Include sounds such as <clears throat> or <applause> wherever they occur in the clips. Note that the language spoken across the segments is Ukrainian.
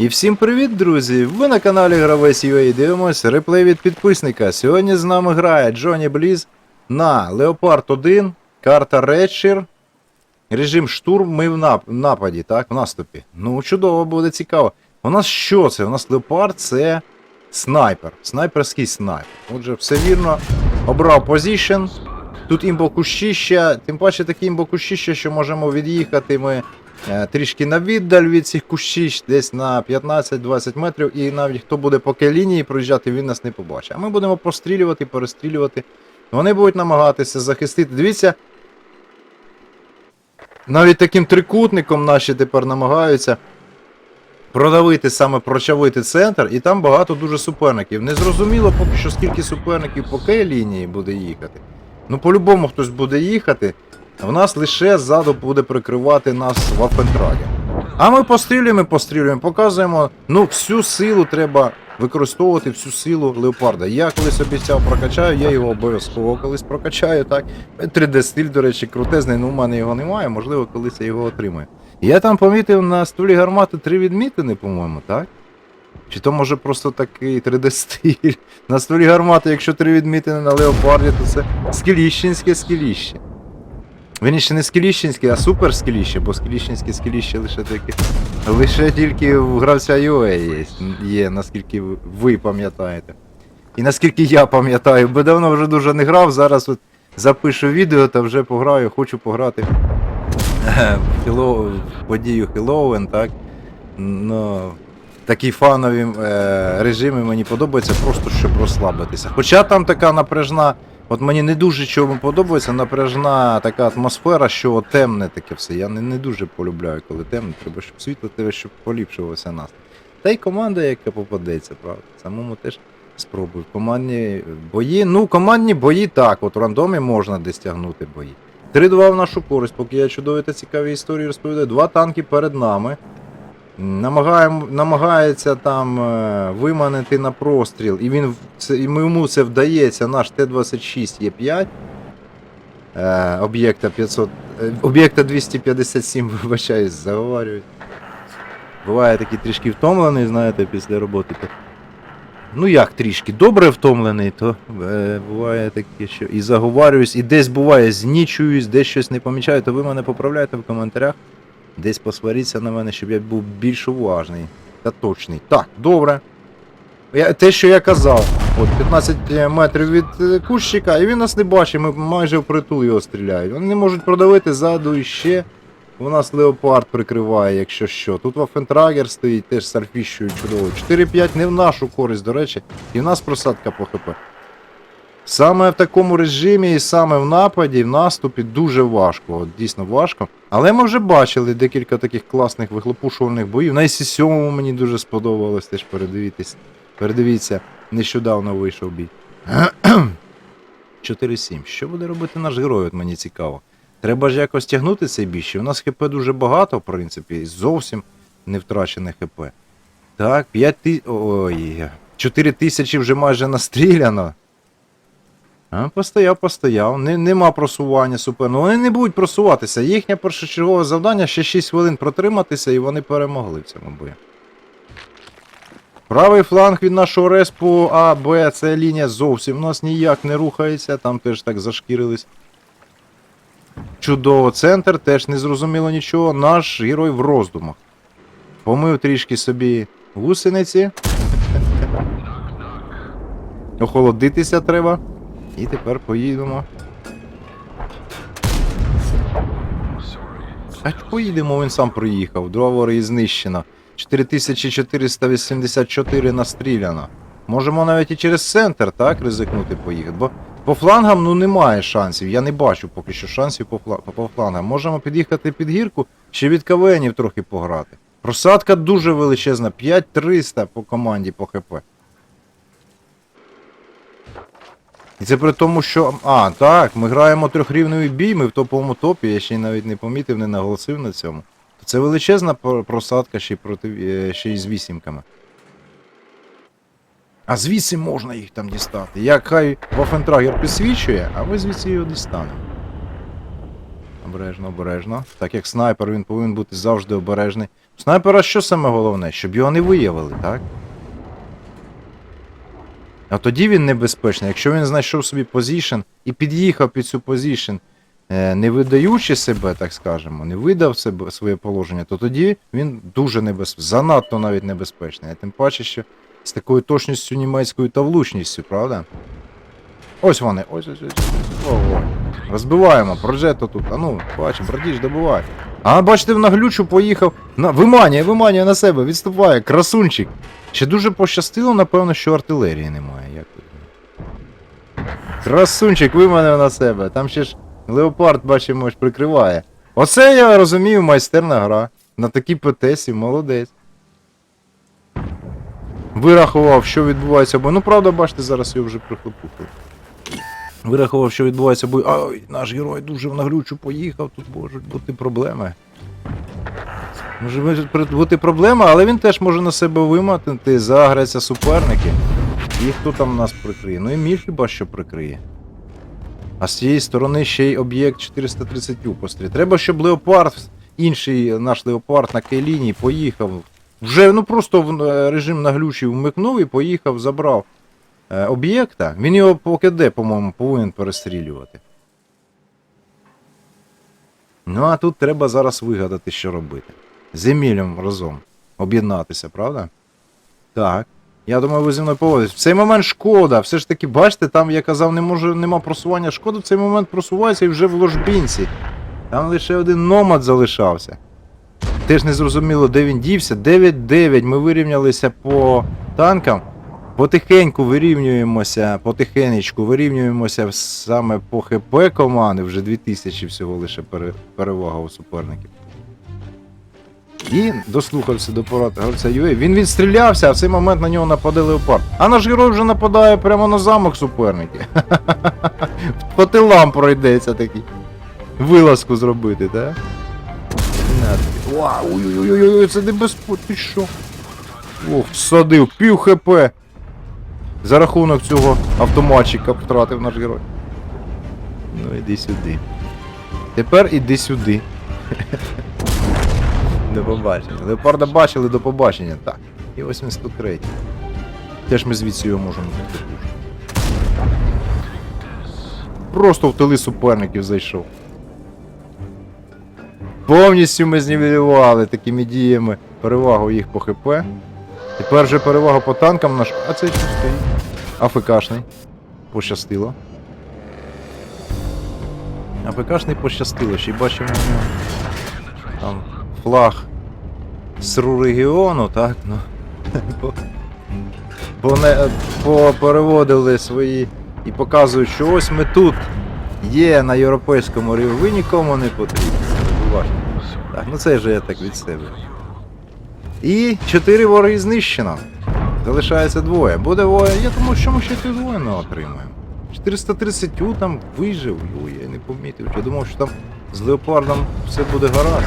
І всім привіт, друзі! Ви на каналі Гравець UA дивимось реплей від підписника. Сьогодні з нами грає Джоні Бліз на Leopard 1, карта Редшир. Режим штурм, ми в нап- нападі, так? В наступі. Ну, чудово, буде цікаво. У нас що це? У нас Leopard це снайпер. Снайперський снайпер. Отже, все вірно. Обрав позішн. Тут імбокущища, тим паче такі імбокущища, що можемо від'їхати ми трішки на віддаль від цих кущищ, десь на 15-20 метрів, і навіть хто буде по лінії проїжджати, він нас не побачить. А ми будемо пострілювати, перестрілювати. Вони будуть намагатися захистити. Дивіться, навіть таким трикутником наші тепер намагаються продавити саме прочавити центр, і там багато дуже суперників. Незрозуміло поки що, скільки суперників по К лінії буде їхати. Ну, по-любому хтось буде їхати. В нас лише ззаду буде прикривати нас Вафентрагер. А ми пострілюємо, пострілюємо, показуємо. Ну, всю силу треба використовувати всю силу леопарда. Я колись обіцяв прокачаю, я його обов'язково колись прокачаю, так. 3D стиль, до речі, крутезний, ну в мене його немає, можливо, колись я його отримаю. Я там помітив на столі гармати три відмітини, по-моєму, так? Чи то може просто такий 3D стиль. <laughs> На столі гармати, якщо три відмітини на леопарді, то це скеліщенське скеліще. Вірніше не скеліщенське, а супер скеліще, бо скеліщенське скеліще лише таке. Лише тільки в гравця UA є, є, наскільки ви- пам'ятаєте. І наскільки я пам'ятаю, бо давно вже дуже не грав, зараз от запишу відео та вже пограю, хочу пограти е, в, Хеллоу, подію Хеллоуен, так? Ну, такі фанові е, режими мені подобаються, просто щоб розслабитися. Хоча там така напряжна, от мені не дуже чому подобається, напряжна така атмосфера, що темне таке все. Я не, не дуже полюбляю, коли темне, треба, щоб світло тебе, щоб поліпшувався нас. Та й команда, яка попадеться, правда. Самому теж спробую. Командні бої. Ну, командні бої так, от в рандомі можна десь тягнути бої. 3-2 в нашу користь, поки я чудові та цікаві історії розповідаю. Два танки перед нами. Намагаємо, намагається там е, виманити на простріл, і він це, і йому це вдається. Наш Т-26 є 5 е, об'єкта 500, е, об'єкта 257, <laughs> вибачаюсь, заговорюють. Буває такий трішки втомлений, знаєте, після роботи. Ну як трішки, добре втомлений, то е, буває таке, що і заговарююсь, і десь буває знічуюсь, десь щось не помічаю, то ви мене поправляєте в коментарях. Десь посваріться на мене, щоб я був більш уважний та точний. Так, добре. Я, те, що я казав, от 15 метрів від е, кущика, і він нас не бачить, ми майже впритул його стріляють. Вони не можуть продавити ззаду і ще. У нас леопард прикриває, якщо що. Тут Вафентрагер стоїть теж з альфіщою чудово. 4-5 не в нашу користь, до речі, і в нас просадка по ХП. Саме в такому режимі і саме в нападі, в наступі дуже важко, от дійсно важко. Але ми вже бачили декілька таких класних вихлопушувальних боїв. На ІС-7 мені дуже сподобалось, теж передивіться. Передивіться, нещодавно вийшов бій. <clears throat> 4-7. Що буде робити наш герой, от мені цікаво. Треба ж якось тягнути цей бій. ще У нас ХП дуже багато, в принципі, і зовсім не втрачене ХП. Так, 5 тисяч. Ой, 4 тисячі вже майже настріляно. Постояв, постояв. Не, нема просування супер. Ну вони не будуть просуватися. Їхнє першочергове завдання ще 6 хвилин протриматися, і вони перемогли в цьому бою. Правий фланг від нашого респу А, Б, це лінія зовсім у нас ніяк не рухається, там теж так зашкірились. Чудово, центр, теж не зрозуміло нічого. Наш герой в роздумах. Помив трішки собі гусениці. Охолодитися треба. І тепер поїдемо. А поїдемо, він сам приїхав. Дрова і знищено. 4484 настріляно. Можемо навіть і через центр, так, ризикнути поїхати. Бо по флангам ну немає шансів. Я не бачу поки що шансів по, по флангам. Можемо під'їхати під гірку, ще від КВНів трохи пограти. Просадка дуже величезна, 5300 по команді по ХП. І це при тому, що. А, так, ми граємо трьохрівневий бій, ми в топовому топі, я ще й навіть не помітив, не наголосив на цьому. Це величезна просадка ще й проти е, ще й з вісімками. А звідси можна їх там дістати. Як хай Вафентрагер підсвічує, а ви звідси його дістанете. Обережно, обережно. Так як снайпер, він повинен бути завжди обережний. У Снайпера що саме головне? Щоб його не виявили, так? А тоді він небезпечний. Якщо він знайшов собі позішн і під'їхав під цю позішн, е, не видаючи себе, так скажемо, не видав себе своє положення, то тоді він дуже небезпечний, занадто навіть небезпечний. А тим паче, що з такою точністю німецькою та влучністю, правда? Ось вони, ось ось ось. Ого. Розбиваємо, прожето тут. А ну, бачимо, братіш, добивай. А бачите, в наглючу поїхав. На... Виманює, виманює на себе, відступає, красунчик. Ще дуже пощастило, напевно, що артилерії немає. Як? Красунчик виманив на себе. Там ще ж леопард, бачимо, прикриває. Оце я розумію, майстерна гра. На такій ПТСі, молодець. Вирахував, що відбувається, бо ну правда, бачите, зараз його вже прихлопухали. Вирахував, що відбувається, бо ай, наш герой дуже в наглючу поїхав, тут можуть бути проблеми. Може бути- проблема, але він теж може на себе виматити, заграться суперники. І хто там нас прикриє? Ну і міль хіба що прикриє. А з цієї сторони ще й об'єкт 430 пострій. Треба, щоб леопард, інший наш леопард на Кейлінії поїхав. Вже ну просто в е, режим наглючий вмикнув і поїхав, забрав об'єкта. Він його по КД, по-моєму, повинен перестрілювати. Ну а тут треба зараз вигадати, що робити. З Емілем разом. Об'єднатися, правда? Так. Я думаю, ви зі мною погодитесь. В цей момент шкода. Все ж таки, бачите, там я казав, не може, нема просування. Шкода в цей момент просувається і вже в ложбінці. Там лише один номад залишався. Теж не зрозуміло, де він дівся. 9-9. Ми вирівнялися по танкам. Потихеньку вирівнюємося, потихенечку вирівнюємося саме по ХП команди. Вже 2000 всього лише перевага у суперників. І дослухався до порад гравця UA. Він відстрілявся, а в цей момент на нього нападе леопард. А наш герой вже нападає прямо на замок суперники. <laughs> По тилам пройдеться такий. Вилазку зробити, так? Вау, ой-ой-ой, це небезпечно, ти що? Ох, всадив, пів хп. За рахунок цього автоматчика втратив наш герой. Ну іди сюди. Тепер іди сюди. <laughs> До побачення. Леопарда бачили до побачення. Так. І 83. Теж ми звідси його можемо знайти. Просто в тили суперників зайшов. Повністю ми знівелювали такими діями перевагу їх по ХП. Тепер же перевага по танкам наш. А це стоїть? АФКшний. Пощастило. АФКшний пощастило, ще й бачимо. Там флаг СРУ регіону, так? Ну. <laughs> Бо, бо не, переводили свої і показують, що ось ми тут є на європейському рівні. Нікому не потрібні. Так, ну це вже я так від себе. І чотири вороги знищено. Залишається двоє. Буде двоє. Я думаю, що ми ще ці двоє не отримаємо. 430 там вижив. Ой, я не помітив. Я думав, що там з леопардом все буде гаразд.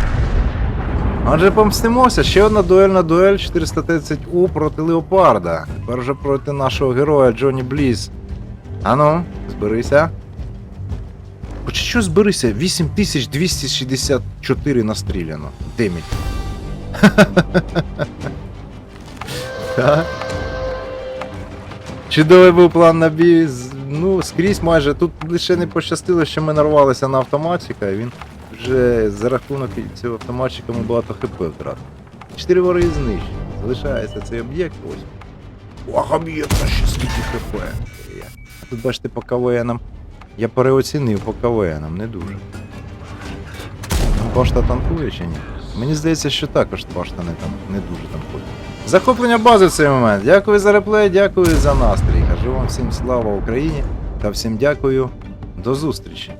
Адже помстимося, ще одна дуельна дуель 430У проти Леопарда. Тепер вже проти нашого героя Джонні Бліз. Ану, зберися. Хоч що зберися? 8264 настріляно. Демідж. <laughs> Так. Чудовий був план на бій. Ну, скрізь майже. Тут лише не пощастило, що ми нарвалися на автоматчика, і він вже за рахунок цього автоматчика ми багато хп втратив. Чотири вороги знищені. Залишається цей об'єкт ось. Ох, об'єкт а ще скільки хп. Тут бачите по КВНам. Я переоцінив по КВНам, не дуже. Башта танкує чи ні? Мені здається, що також башта не, там, не дуже танкує. Захоплення бази в цей момент. Дякую за реплей, дякую за настрій. Кажу вам всім слава Україні та всім дякую. До зустрічі.